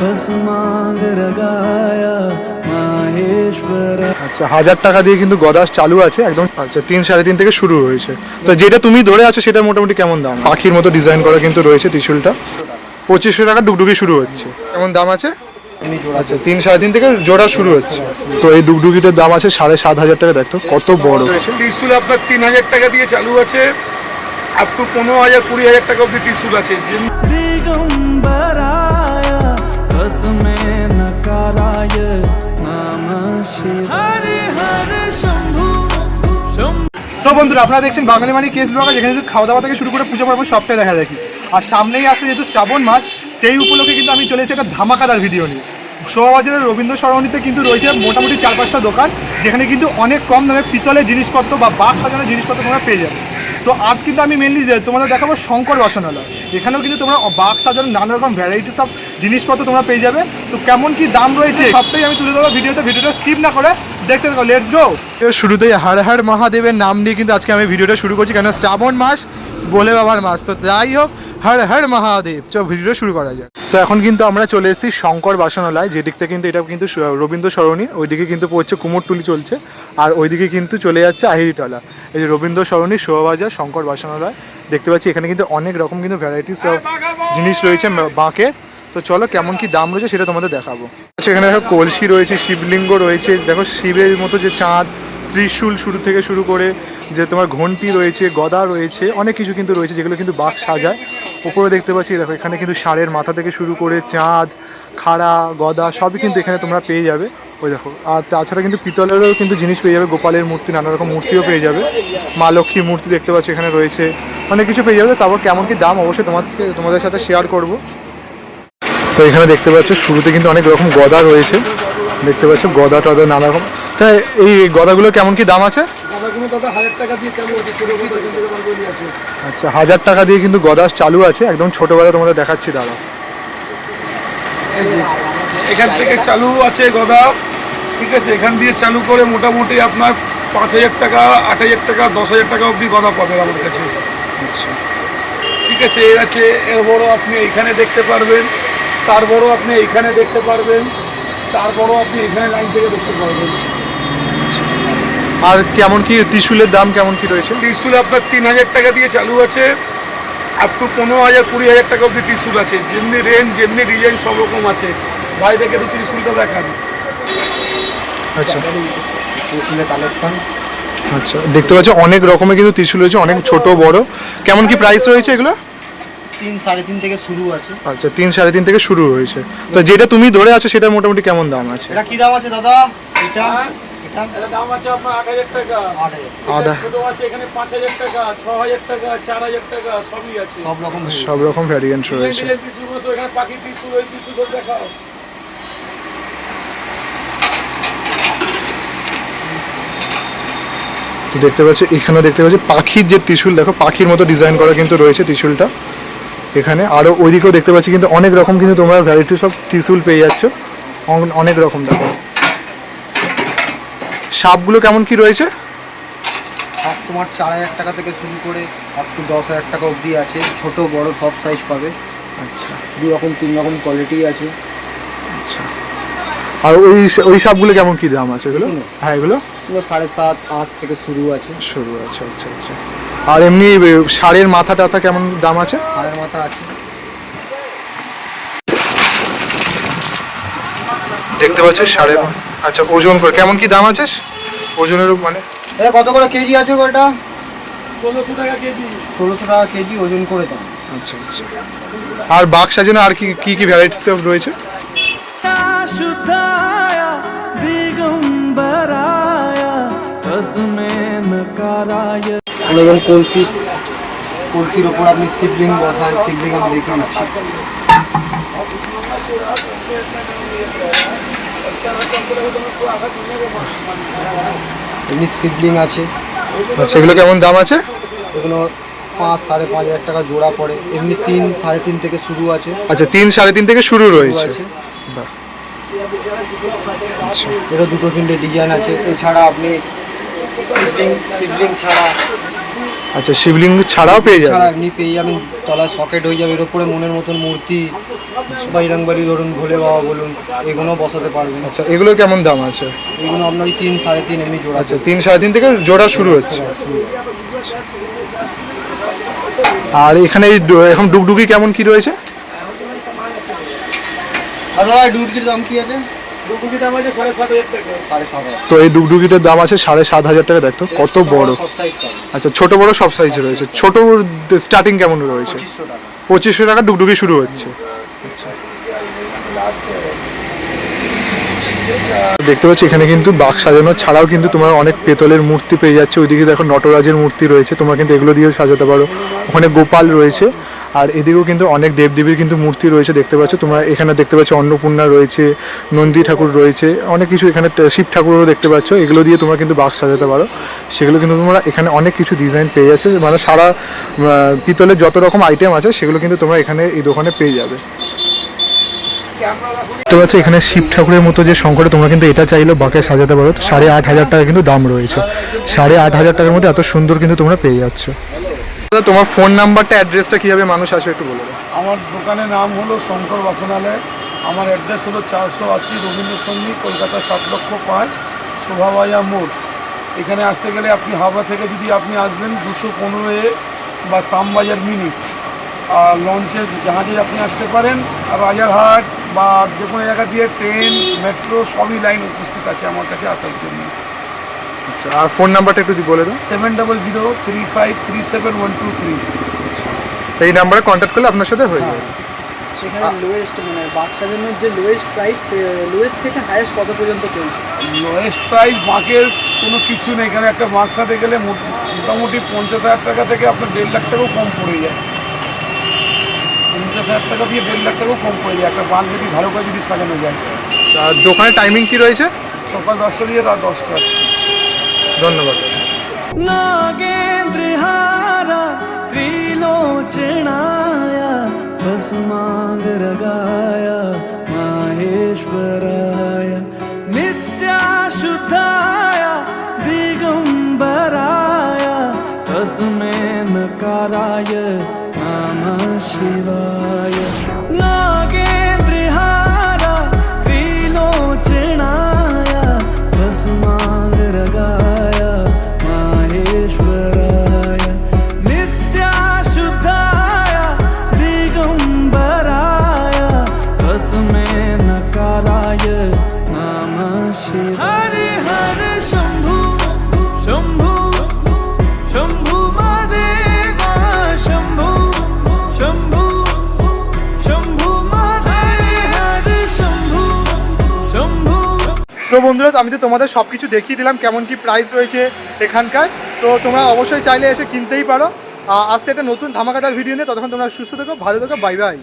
बस मांग रगाया माहेश्वर আচ্ছা হাজার টাকা দিয়ে কিন্তু গদাস চালু আছে একদম আচ্ছা তিন সাড়ে তিন থেকে শুরু হয়েছে তো যেটা তুমি ধরে আছো সেটা মোটামুটি কেমন দাম পাখির মতো ডিজাইন করা কিন্তু রয়েছে ত্রিশুলটা পঁচিশশো টাকা ডুগডুগি শুরু হচ্ছে কেমন দাম আছে আচ্ছা তিন সাড়ে তিন থেকে জোড়া শুরু হচ্ছে তো এই ডুগডুগিটার দাম আছে সাড়ে সাত হাজার টাকা দেখতো কত বড় ত্রিশুল আপনার তিন হাজার টাকা দিয়ে চালু আছে আপ টু পনেরো হাজার কুড়ি হাজার টাকা অব্দি ত্রিশুল আছে नकाराय नाम शिव हरे हरे शंभु शंभु তো বন্ধুরা আপনারা দেখছেন বাঙালি মানে কেস ব্লগার যেখানে কিন্তু খাওয়া দাওয়া থেকে শুরু করে পুজো পর্ব সবটাই দেখা দেখি আর সামনেই আসছে যেহেতু শ্রাবণ মাস সেই উপলক্ষে কিন্তু আমি চলে এসেছি একটা ধামাকাদার ভিডিও নিয়ে শোভাবাজারের রবীন্দ্র সরণিতে কিন্তু রয়েছে মোটামুটি চার পাঁচটা দোকান যেখানে কিন্তু অনেক কম দামে পিতলের জিনিসপত্র বা বাঘ সাজানোর জিনিসপত্র তোমরা পেয়ে যাবে তো আজ কিন্তু আমি মেনলি তোমাদের দেখাবো শঙ্কর বাসনালয় এখানেও কিন্তু তোমরা বাঘ সাজানো নানা রকম ভ্যারাইটিস অফ জিনিসপত্র তোমরা পেয়ে যাবে। তো কেমন কি দাম রয়েছে সবটাই আমি তুলে দেবো ভিডিওতে। ভিডিওটা স্কিপ না করে দেখতে থাকো। লেটস গো শুরুতেই হর হর মহাদেবের নাম নিয়ে কিন্তু আজকে আমি ভিডিওটা শুরু করছি কেন শ্রাবণ মাস বলে বাবার মাস। তো যাই হোক হর হর মহাদেব, চল ভিডিওটা শুরু করা যায় তো এখন কিন্তু আমরা চলে এসেছি শঙ্কর বাসনালয় যেদিকটা কিন্তু এটা কিন্তু রবীন্দ্র সরণি, ওইদিকে কিন্তু পড়ছে কুমোরটুলি চলছে, আর ওইদিকে কিন্তু চলে যাচ্ছে আহিরিতলা। এই যে রবীন্দ্র সরণি, শোভাবাজার, শঙ্কর বাসনালয়, দেখতে পাচ্ছি এখানে কিন্তু অনেক রকম কিন্তু ভ্যারাইটিস অফ জিনিস রয়েছে বাঁকের তো চলো কেমন কি দাম রয়েছে সেটা তোমাদের দেখাবো। সেখানে দেখো কলসি রয়েছে, শিবলিঙ্গ রয়েছে, দেখো শিবের মতো যে চাঁদ, ত্রিশূল শুরু থেকে শুরু করে যে তোমার ঘন্টি রয়েছে, গদা রয়েছে, অনেক কিছু কিন্তু রয়েছে যেগুলো কিন্তু বাঘ সাজায়। উপরে দেখতে পাচ্ছি, দেখো এখানে কিন্তু ষাঁড়ের মাথা থেকে শুরু করে চাঁদ, খাড়া, গদা সবই কিন্তু এখানে তোমরা পেয়ে যাবে। ওই দেখো, আর তাছাড়া কিন্তু পিতলেরও কিন্তু জিনিস পেয়ে যাবে, গোপালের মূর্তি, নানা রকম মূর্তিও পেয়ে যাবে। মা লক্ষ্মীর মূর্তি দেখতে পাচ্ছি এখানে রয়েছে, অনেক কিছু পেয়ে যাবে, তারপর কেমন কি দাম অবশ্যই তোমাদেরকে, তোমাদের সাথে শেয়ার করব। তো এখানে দেখতে পাচ্ছ, শুরুতে কিন্তু অনেক রকম গদা রয়েছে, দেখতে পাচ্ছ গদা টদা নানা রকম। তা এই গদাগুলো কেমন কি দাম আছে? আচ্ছা হাজার টাকা দিয়ে কিন্তু গদা চালু আছে একদম ছোটোবেলা তোমাদের দেখাচ্ছি দাদা এখান থেকে চালু আছে গদা ঠিক আছে এখান দিয়ে চালু করে মোটামুটি আপনার পাঁচ হাজার টাকা আট হাজার টাকা দশ হাজার টাকা অবধি গদা পাবেন আমার কাছে। আচ্ছা। ঠিক আছে এর আছে এর বড় আপনি এখানে দেখতে পারবেন তার বড় আপনি এখানে দেখতে পারবেন তার বড় আপনি এখানে লাইন থেকে দেখতে পারবেন। আর কেমন কি ত্রিশুলের দাম কেমন কি রয়েছে? ত্রিশুল আপনার তিন হাজার টাকা দিয়ে চালু আছে। আপ টু পনেরো হাজার কুড়ি হাজার টাকা অবধি ত্রিশুল আছে। যেমনি রেঞ্জ যেমনি ডিজাইন সব রকম আছে। ভাই থেকে তো ত্রিশুলটা দেখান। আচ্ছা। আচ্ছা দেখতে পাচ্ছ অনেক রকমের কিন্তু ত্রিশুল রয়েছে অনেক ছোট বড়। কেমন কি প্রাইস রয়েছে এগুলো? তিন সাড়ে তিন থেকে শুরু আছে। আচ্ছা তিন সাড়ে তিন থেকে শুরু হয়েছে তো যেটা তুমি ধরে আছো সেটা মোটামুটি কেমন দাম আছে? এটা কি দাম আছে দাদা? এটা দাম আছে আপনার আট হাজার টাকা। আট হাজার। আদা ছোট আছে এখানে পাঁচ হাজার টাকা ছ হাজার টাকা চার হাজার টাকা সবই আছে। সব রকম সব রকম ভ্যারিয়েন্ট রয়েছে। ডিজাইন ত্রিশুল মতো এখানে পাখি ত্রিশুল ওই ত্রিশুল ধরে দেখাও তো দেখতে পাচ্ছি এখানে দেখতে পাচ্ছি পাখির যে ত্রিশুল দেখো পাখির মতো ডিজাইন করা কিন্তু রয়েছে ত্রিশুলটা। এখানে আরও ওইদিকেও দেখতে পাচ্ছি কিন্তু অনেক রকম কিন্তু তোমরা ভ্যারাইটি সব ত্রিশুল পেয়ে যাচ্ছ। অন- অনেক রকম দেখো। সাপগুলো কেমন কি রয়েছে? সব তোমার চার হাজার টাকা থেকে শুরু করে আপ টু দশ হাজার টাকা অবধি আছে। ছোট বড় সব সাইজ পাবে। আচ্ছা। দু রকম তিন রকম কোয়ালিটি আছে। আচ্ছা। আর ওই ওই সাপগুলো কেমন কি দাম আছে এগুলো? হ্যাঁ এগুলো? এগুলো সাড়ে সাত আট থেকে শুরু আছে। শুরু আছে আচ্ছা আচ্ছা। আর এমনি ষাঁড়ের মাথা টাথা কেমন দাম আছে? হাড়ের মাথা আছে। দেখতে পাচ্ছিস সাড়ে আচ্ছা ওজন করে কেমন কি দাম আছে? ওজনের মানে? এটা কত করে কেজি আছে ওটা? ষোলোশো টাকা কেজি। ষোলোশো টাকা কেজি ওজন করে দাম। আচ্ছা আচ্ছা। আর বাঘ সাজানো আর কি কি কি ভ্যারাইটিস সব রয়েছে? এবং কলসি কলসির ওপর আপনি শিবলিং বসান শিবলিং আমি দেখে নিচ্ছি এমনি শিবলিঙ্গ আছে। আচ্ছা এগুলো কেমন দাম আছে? এগুলো পাঁচ সাড়ে পাঁচ হাজার টাকা জোড়া পড়ে। এমনি তিন সাড়ে তিন থেকে শুরু আছে। আচ্ছা তিন সাড়ে তিন থেকে শুরু রয়েছে। আচ্ছা। এটা দুটো তিনটে ডিজাইন আছে। এছাড়া আপনি শিবলিং শিবলিং ছাড়া আচ্ছা শিবলিঙ্গ ছাড়াও পেয়ে ছাড়া যাবে এমনি পেয়ে যাবেন। তলায় সকেট হয়ে যাবে এর উপরে মনের মতন মূর্তি বাইরাংবাড়ি ধরুন ভোলে বাবা বলুন এগুলো বসাতে পারবেন। আচ্ছা এগুলোর কেমন দাম আছে? এগুলো আপনার ওই তিন সাড়ে তিন এমনি জোড়া। আচ্ছা তিন সাড়ে তিন থেকে জোড়া শুরু হচ্ছে। আর এখানে এই ডু- এখন ডুগডুগি কেমন কি রয়েছে? আর দাদা ডুটকির দাম কি আছে? তো এই ডুগডুগিটার দাম আছে সাড়ে সাত হাজার টাকা দেখতো কত বড় সব সাইজ পাবেন আচ্ছা ছোট বড় সব সাইজ রয়েছে। ছোট স্টার্টিং কেমন রয়েছে? পঁচিশশো টাকা। ডুগডুগি শুরু হচ্ছে। দেখতে পাচ্ছি এখানে কিন্তু বাক্স সাজানো। ছাড়াও কিন্তু তোমার অনেক পেতলের মূর্তি পেয়ে যাচ্ছে। ওইদিকে দেখো নটরাজের মূর্তি রয়েছে। তোমরা কিন্তু এগুলো দিয়েও সাজাতে পারো। ওখানে গোপাল রয়েছে। আর এদিকেও কিন্তু অনেক দেবদেবীর কিন্তু মূর্তি রয়েছে, দেখতে পাচ্ছ তোমরা। এখানে দেখতে পাচ্ছ অন্নপূর্ণা রয়েছে, নন্দী ঠাকুর রয়েছে, অনেক কিছু এখানে শিব ঠাকুরও দেখতে পাচ্ছ। এগুলো দিয়ে তোমরা কিন্তু বাক্স সাজাতে পারো। সেগুলো কিন্তু তোমরা এখানে অনেক কিছু ডিজাইন পেয়ে যাচ্ছে। মানে সারা পিতলের যত রকম আইটেম আছে, সেগুলো কিন্তু তোমরা এখানে এই দোকানে পেয়ে যাবে। দেখতে পাচ্ছ এখানে শিব ঠাকুরের মতো যে শঙ্করে তোমরা কিন্তু এটা চাইলেও বাঁকে সাজাতে পারো। সাড়ে আট হাজার টাকা কিন্তু দাম রয়েছে। সাড়ে আট হাজার টাকার মধ্যে এত সুন্দর কিন্তু তোমরা পেয়ে যাচ্ছ। দাদা, তোমার ফোন নাম্বারটা অ্যাড্রেসটা কীভাবে মানুষ আসবে একটু বলে। আমার দোকানের নাম হলো শঙ্কর বাসনালয়। আমার অ্যাড্রেস হলো চারশো আশি রবীন্দ্র সঙ্গী কলকাতা সাত লক্ষ পাঁচ শোভাবাজা মোড়। এখানে আসতে গেলে আপনি হাওড়া থেকে যদি আপনি আসবেন দুশো পনেরো এ বা শ্যামবাজার মিনি। আর লঞ্চে জাহাজে আপনি আসতে পারেন আর রাজারহাট বা যে কোনো জায়গা দিয়ে ট্রেন মেট্রো সবই লাইন উপস্থিত আছে আমার কাছে আসার জন্য। আচ্ছা আর ফোন নাম্বারটা একটু যদি বলে দাও। Seven double zero three five three seven one two three. তো এই নাম্বারে কন্ট্যাক্ট করলে আপনার সাথে হয়ে যাবে। সেখানে লোয়েস্ট মানে সাজানোর যে লোয়েস্ট প্রাইস লোয়েস্ট থেকে হাইয়েস্ট কত পর্যন্ত চলছে? লোয়েস্ট প্রাইস বাঁকের কোনো কিছু নেই। এখানে একটা বাঁক সাথে গেলে মোট- মোটামুটি পঞ্চাশ হাজার টাকা থেকে আপনার দেড় লাখ টাকাও কম পড়ে যায়। পঞ্চাশ হাজার টাকা দিয়ে দেড় লাখ টাকাও কম পড়ে যায়। একটা বাঁক যদি ভালো করে যদি সাজানো যায়। আচ্ছা, আর দোকানের টাইমিং কি রয়েছে? সকাল দশটা দিয়ে রাত দশটা। ধন্যবাদ नागेन्द्रहारा त्रिलोचनाया भस्मांग तस्मै नकाराय नमः शिवाय हरि हर शम्भु शम्भु शम्भु मदेव शम्भु शम्भु शम्भु मदेव हर शम्भु शम्भु তো বন্ধুরা আমি তো তোমাদের সব কিছু দেখিয়ে দিলাম কেমন কি প্রাইস রয়েছে এখানকার তো তোমরা অবশ্যই চাইলে এসে কিনতেই পারো আহ, আজকে একটা নতুন ধামাকাদার ভিডিও নিয়ে ততক্ষণ তোমরা সুস্থ থেকো ভালো থেকো বাই বাই